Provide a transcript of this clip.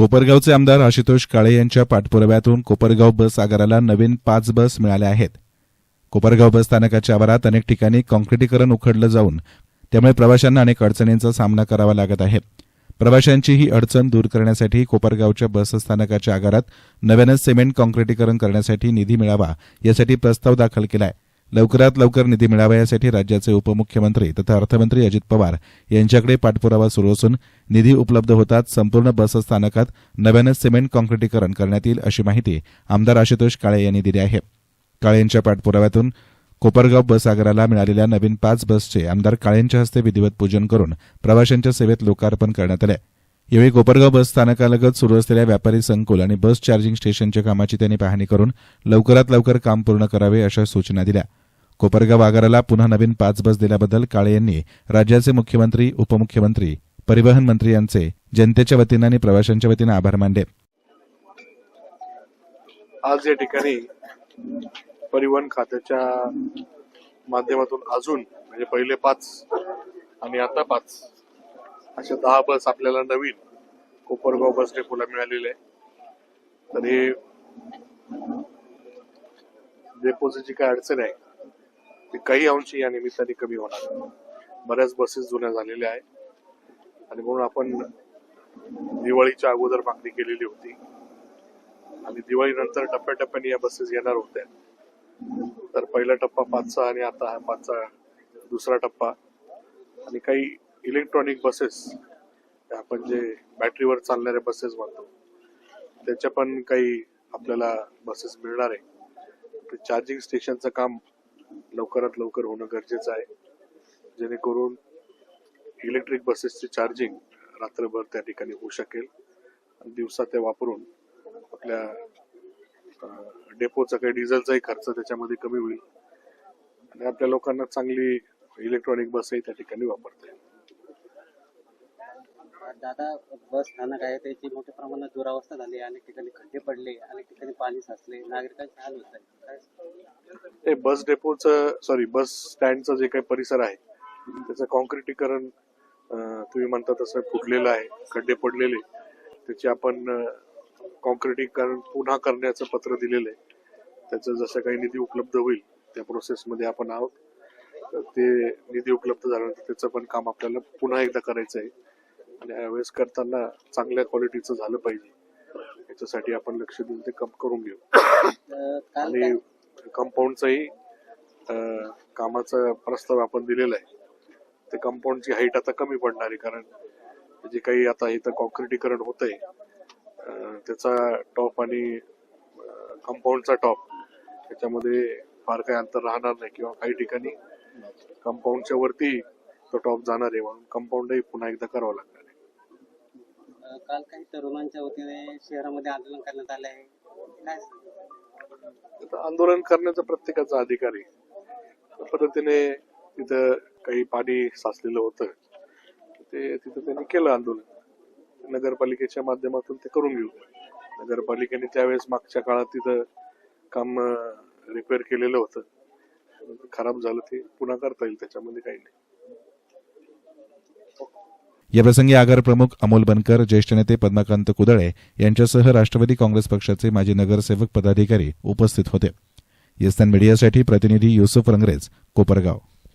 कोपरगावचे आमदार आशुतोष काळे यांच्या पाठपुराव्यातून कोपरगाव बस आगाराला नवीन पाच बस मिळाल्या आहेत. कोपरगाव बस स्थानकाच्या आवारात अनेक ठिकाणी कॉन्क्रिटीकरण उखडलं जाऊन त्यामुळे प्रवाशांना अनेक अडचणींचा सामना करावा लागत आहे. प्रवाशांची ही अडचण दूर करण्यासाठी कोपरगावच्या बस स्थानकाच्या आगारात नव्यानं सिमेंट कॉन्क्रिटीकरण करण्यासाठी निधी मिळावा यासाठी प्रस्ताव दाखल केला आहे लवकरात लवकर निधी मिळावा यासाठी राज्याचे उपमुख्यमंत्री तथा अर्थमंत्री अजित पवार यांच्याकडे पाठपुरावा सुरू असून निधी उपलब्ध होताच संपूर्ण बस स्थानकात नव्यानं सिमेंट काँक्रिटीकरण करण्यात येईल अशी माहिती आमदार आशुतोष काळे यांनी दिली आहे. काळे यांच्या पाठपुराव्यातून कोपरगाव बस आगाराला मिळालेल्या नवीन पाच बसचे आमदार काळेंच्या हस्ते विधिवत पूजन करून प्रवाशांच्या सेवेत लोकार्पण करण्यात आले यावेळी कोपरगाव बस स्थानकालगत सुरू असलेल्या व्यापारी संकुल आणि बस चार्जिंग स्टेशनच्या कामाची त्यांनी पाहणी करून लवकरात लवकर काम पूर्ण करावे अशा सूचना दिल्या. कोपरगाव आगाराला पुन्हा नवीन पाच बस दिल्याबद्दल काळे यांनी राज्याचे मुख्यमंत्री उपमुख्यमंत्री परिवहन मंत्री यांचे जनतेच्या वतीनं आणि प्रवाशांच्या वतीनं आभार मानले. आज या ठिकाणी परिवहन खात्याच्या माध्यमातून अजून म्हणजे पहिले पाच आणि आता पाच अशा दहा बस आपल्याला नवीन कोपरगाव बस डेपोला मिळालेले आहे. तर हे डेपोची जी काय अडचण आहे ती काही अंशी या निमित्ताने कमी होणार. बऱ्याच बसेस जुन्या झालेल्या आहेत. आणि म्हणून आपण दिवाळीच्या अगोदर मागणी केलेली होती. आणि दिवाळीनंतर टप्प्याटप्प्याने या बसेस येणार होत्या. तर पहिला टप्पा पाचचा आणि आता हा पाचचा दुसरा टप्पा. आणि काही इलेक्ट्रॉनिक बसेस आपण जे बॅटरीवर चालणाऱ्या बसेस म्हणतो त्याच्या पण काही आपल्याला बसेस मिळणार आहे. चार्जिंग स्टेशनचं काम लवकरात लवकर होणं गरजेचं आहे. जेणेकरून इलेक्ट्रिक बसेसचे चार्जिंग रात्रभर त्या ठिकाणी होऊ शकेल. आणि दिवसा ते वापरून आपल्या डेपोचा काही डिझेलचाही खर्च त्याच्यामध्ये कमी होईल. आणि आपल्या लोकांना चांगली इलेक्ट्रॉनिक बसही त्या ठिकाणी वापरता येईल. दादा बस स्थानक आहे त्याची मोठ्या प्रमाणात दुरावस्था झाली अनेक ठिकाणी खड्डे पडले अनेक ठिकाणी पाणी साचले नागरिकांचे हाल होत आहेत. ते बस डेपोचं सॉरी बस स्टँडचं जे काही परिसर आहे त्याचं कॉन्क्रिटीकरण तुम्ही म्हणता तसं फुटलेलं आहे खड्डे पडलेले त्याचे आपण कॉन्क्रिटीकरण पुन्हा करण्याचं पत्र दिलेलं आहे. त्याचं जसं काही निधी उपलब्ध होईल त्या प्रोसेसमध्ये आपण आहोत. तर ते निधी उपलब्ध झाल्यानंतर त्याचं पण काम आपल्याला पुन्हा एकदा करायचं आहे. आणि यावेळेस करताना चांगल्या क्वालिटीचं झालं पाहिजे. याच्यासाठी आपण लक्ष देऊन ते कम करून घेऊ. आणि कंपाऊंडचंही कंपाऊंडचाही कामाचा प्रस्ताव आपण दिलेला आहे. ते कंपाऊंडची हाईट आता कमी पडणार आहे कारण जे काही आता इथं कॉन्क्रिटीकरण होत आहे त्याचा टॉप आणि कंपाऊंडचा टॉप त्याच्यामध्ये फार काही अंतर राहणार नाही किंवा काही ठिकाणी कंपाऊंडच्या वरती तो टॉप जाणार आहे. म्हणून कंपाऊंडही पुन्हा एकदा करावं लागणार. काल काही तरुणांच्या वतीने शहरामध्ये आंदोलन करण्यात आलं आहे. काय आंदोलन करण्याचा प्रत्येकाचा अधिकार आहे. पद्धतीने तिथं काही पाणी साचलेलं होतं. ते तिथं त्यांनी केलं आंदोलन. नगरपालिकेच्या माध्यमातून ते करून घेऊ. नगरपालिकेने त्यावेळेस मागच्या काळात तिथं काम रिपेअर केलेलं होतं. खराब झालं ते पुन्हा करता येईल त्याच्यामध्ये काही नाही. याप्रसंगी आगार प्रमुख अमोल बनकर ज्येष्ठ नेते पद्मकांत कुदळे यांच्यासह राष्ट्रवादी काँग्रेस पक्षाचे माजी नगरसेवक पदाधिकारी उपस्थित होते. येस्तन मीडियासाठी प्रतिनिधी युसुफ रंगरेज कोपरगाव.